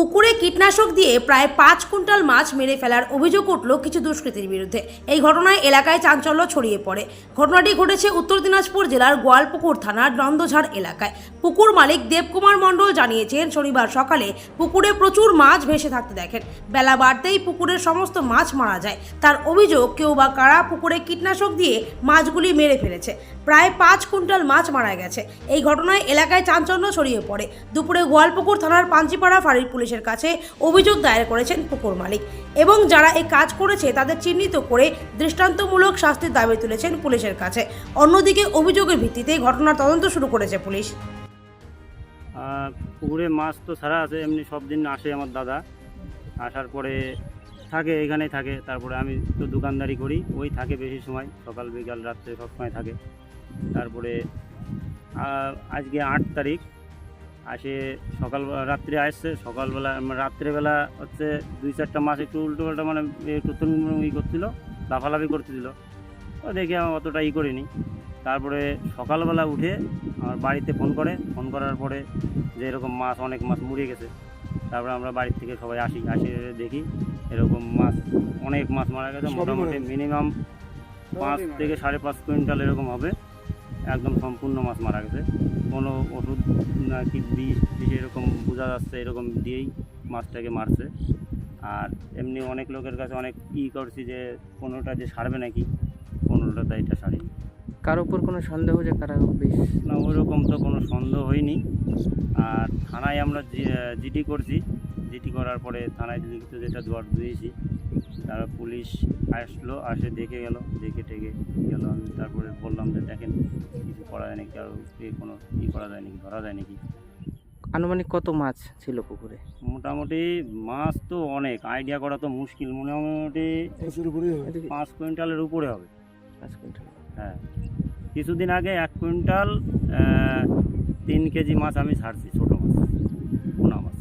পুকুরে কীটনাশক দিয়ে প্রায় পাঁচ কুইন্টাল মাছ মেরে ফেলার অভিযোগ উঠল কিছু দুষ্কৃতীর বিরুদ্ধে। এই ঘটনায় এলাকায় চাঞ্চল্য ছড়িয়ে পড়ে। ঘটনাটি ঘটেছে উত্তর দিনাজপুর জেলার গোয়ালপুকুর থানার নন্দঝাড় এলাকায়। পুকুর মালিক দেবকুমার মণ্ডল জানিয়েছেন, শনিবার সকালে পুকুরে প্রচুর মাছ ভেসে থাকতে দেখেন। বেলা বাড়তেই পুকুরের সমস্ত মাছ মারা যায়। তার অভিযোগ, কেউ বা কারা পুকুরে কীটনাশক দিয়ে মাছগুলি মেরে ফেলেছে? প্রায় পাঁচ কুইন্টাল মাছ মারা গেছে। এই ঘটনায় এলাকায় চাঞ্চল্য ছড়িয়ে পড়ে। দুপুরে গোয়ালপুকুর থানার পাঞ্চিপাড়া ফাঁড়ির পুলিশের কাছে অভিযোগ দায়ের করেছেন পুকুর মালিক। এবং যারা এই কাজ করেছে, তাদের চিহ্নিত করে দৃষ্টান্তমূলক শাস্তির দাবি তুলেছেন পুলিশের কাছে। অন্যদিকে অভিযোগের ভিত্তিতে ঘটনার তদন্ত শুরু করেছে পুলিশ। পুকুরে মাছ তো ছাড়া আছে, এমনি সব দিন আসে আমার দাদা। আসার পরে থাকে, এখানেই থাকে। তারপরে আমি তো দোকানদারি করি, ওই থাকে বেশি সময়, সকাল, বিকাল, রাত্রে সব সময় থাকে। তারপরে আজকে আট তারিখ আসে সকাল রাত্রে আসছে সকালবেলা মানে রাত্রেবেলা হচ্ছে দুই চারটা মাছ একটু উল্টো পাল্টা মানে একটু ই করছিল লাফালাফি করতেছিল। ও দেখে আমি অতটা ই করিনি। তারপরে সকালবেলা উঠে আমার বাড়িতে ফোন করে। ফোন করার পরে যে এরকম মাছ অনেক মাছ মুড়ে গেছে। তারপরে আমরা বাড়ি থেকে সবাই আসি আসি দেখি এরকম মাছ অনেক মাছ মারা গেছে মোটামুটি মিনিমাম পাঁচ থেকে সাড়ে পাঁচ কুইন্টাল এরকম হবে। একদম সম্পূর্ণ মাছ মারা গেছে। কোনো ওষুধ নাকি বিষ বিষ এরকম বোঝা যাচ্ছে এরকম দিয়েই মাছটাকে মারছে। আর এমনি অনেক লোকের কাছে অনেক ই করছি যে কোনোটা যে সারবে নাকি কোনোটা তো এটা সারি কার উপর কোনো সন্দেহ যে কারা বেশ না ওরকম তো কোনো সন্দেহ হয়নি। আর থানায় আমরা জিডি করছি। জিডি করার পরে থানায় লিখিত যেটা দোয়ার দিয়েছি তারা পুলিশ আসলো আসে দেখে গেল দেখে টেকে গেল। আমি তারপরে বললাম যে দেখেন করা যায় নাকি আর কোনো ই করা যায় নাকি ধরা যায় নাকি আনুমানিক কত মাছ ছিল পুকুরে? মোটামুটি মাছ তো অনেক আইডিয়া করা তো মুশকিল মোটামুটি পাঁচ কুইন্টালের উপরে হবে। পাঁচ কুইন্টাল। হ্যাঁ কিছুদিন আগে এক কুইন্টাল তিন কেজি মাছ আমি ছাড়ছি ছোটো মাছ পোনা মাছ।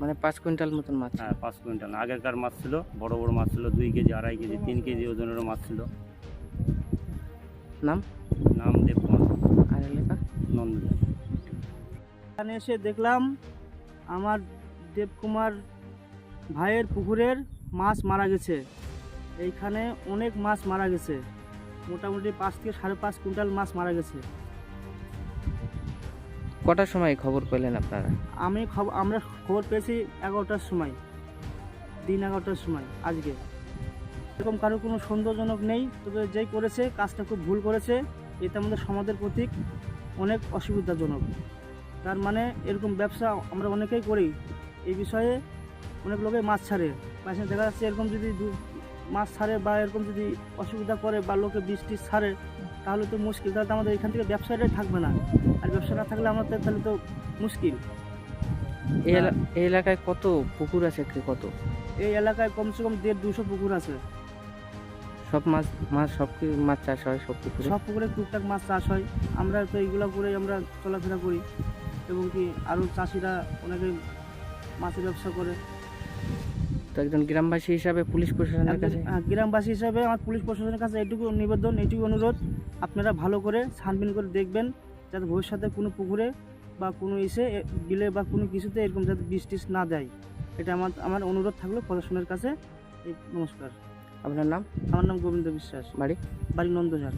মানে পাঁচ কুইন্টাল মতন মাছ। হ্যাঁ পাঁচ কুইন্টাল। আগেকার মাছ ছিল বড় বড় মাছ ছিল দুই কেজি আড়াই কেজি তিন কেজি ওজনেরও মাছ ছিল। নাম? নাম দেবকুমার আর এলাকা? এখানে এসে দেখলাম আমার দেবকুমার ভাইয়ের পুকুরের মাছ মারা গেছে। এইখানে অনেক মাছ মারা গেছে। মোটামুটি পাঁচ থেকে সাড়ে পাঁচ কুইন্টাল মাছ মারা গেছে। কটার সময় খবর পেলেন আপনারা? আমি খবর আমরা খবর পেয়েছি এগারোটার সময়। দিন এগারোটার সময় আজকে। এরকম কারও কোনো সন্দেহজনক নেই তবে যেই করেছে কাজটা খুব ভুল করেছে। এতে আমাদের সমাজের প্রতি অনেক অসুবিধাজনক। তার মানে এরকম ব্যবসা আমরা অনেকেই করি এই বিষয়ে অনেক লোকে মাছ ছাড়ে। মাঝে দেখা যাচ্ছে এরকম যদি মাছ ছাড়ে বা এরকম যদি অসুবিধা করে বা লোকে বৃষ্টি ছাড়ে তাহলে তো মুশকিল। তাহলে তো আমাদের এখান থেকে ব্যবসাটাই থাকবে না। আর ব্যবসা না থাকলে আমাদের তাহলে তো মুশকিল। এই এলা- এই এলাকায় কত পুকুর আছে কত? এই এলাকায় কমসে কম দেড় দুশো পুকুর আছে। সব মাছ মাছ সব মাছ চাষ হয় সব পুকুরে সব পুকুরে টুকটাক মাছ চাষ হয়। আমরা তো এইগুলো করে আমরা চলাফেরা করি। এবং কি আরও চাষিরা অনেকে মাছের ব্যবসা করে। তো একজন গ্রামবাসী হিসাবে পুলিশ প্রশাসনের কাছে? আহ, গ্রামবাসী হিসাবে আমার পুলিশ প্রশাসনের কাছে এটুকু নিবেদন এইটুকু অনুরোধ। আপনারা ভালো করে ছানবিন করে দেখবেন যাতে ভবিষ্যতে কোনো পুকুরে বা কোনো ইসে বিলে বা কোনো কিছুতে এরকম যাতে বিষ টিস না দেয়। এটা আমার আমার অনুরোধ থাকল প্রশাসনের কাছে। এই নমস্কার। আপনার নাম? আমার নাম গোবিন্দ বিশ্বাস। বাড়ি? বাড়ি নন্দঝাড়